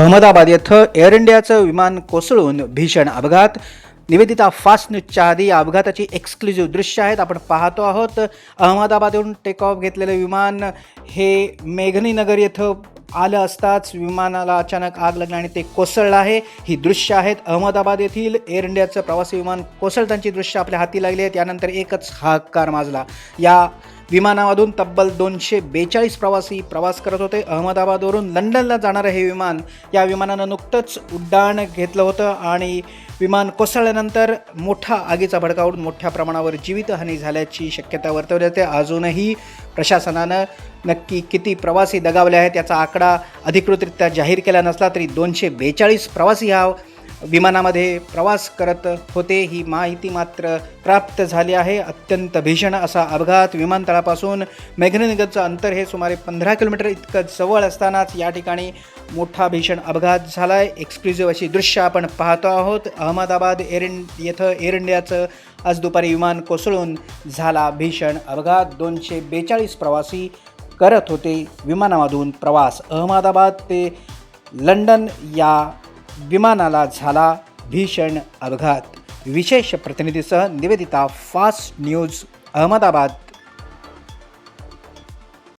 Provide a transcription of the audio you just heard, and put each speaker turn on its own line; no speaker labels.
Ahmedabad येथं air इंडियाचं विमान कोसळून भीषण अपघात. निवेदिता फास्ट न्यूजच्या आधी या अपघाताची एक्सक्लुझिव्ह दृश्य आहेत. आपण पाहतो आहोत अहमदाबादहून टेक ऑफ घेतलेलं विमान हे मेघनीनगर येथं आलं असताच विमानाला अचानक आग लागली आणि ते कोसळलं आहे. ही दृश्य आहेत अहमदाबाद येथील एअर इंडियाचं प्रवासी विमान कोसळतांची दृश्य आपल्या हाती लागली आहेत यानंतर एकच हाकार माजला. या विमानामधून तब्बल दोनशे बेचाळीस प्रवासी प्रवास करत होते. अहमदाबादवरून लंडनला जाणारं हे विमान या विमानानं नुकतंच उड्डाण घेतलं होतं आणि विमान कोसळल्यानंतर मोठा आगीचा भडका उडून मोठ्या प्रमाणावर जीवितहानी झाल्याची शक्यता वर्तवली जाते. अजूनही प्रशासनानं नक्की किती प्रवासी दगावले आहेत याचा आकडा अधिकृतरित्या जाहीर केला नसला तरी दोनशे बेचाळीस प्रवासी हा विमानामध्ये प्रवास करत होते. ही माहिती मात्र प्राप्त झाली आहे. अत्यंत भीषण असा अपघात विमानतळापासून मेघनगरचं अंतर हे सुमारे पंधरा किलोमीटर इतकं जवळ असतानाच या ठिकाणी मोठा भीषण अपघात झाला आहे एक्सक्लुझिव्ह अशी दृश्य आपण पाहतो आहोत. अहमदाबाद एअर येथं एअर इंडियाचं आज दुपारी विमान कोसळून झाला भीषण अपघात. दोनशे बेचाळीस प्रवासी करत होते. विमानामधून प्रवास अहमदाबाद ते लंडन या विमानाला झाला भीषण अपघात. विशेष प्रतिनिधीसह निवेदिता फास्ट न्यूज अहमदाबाद.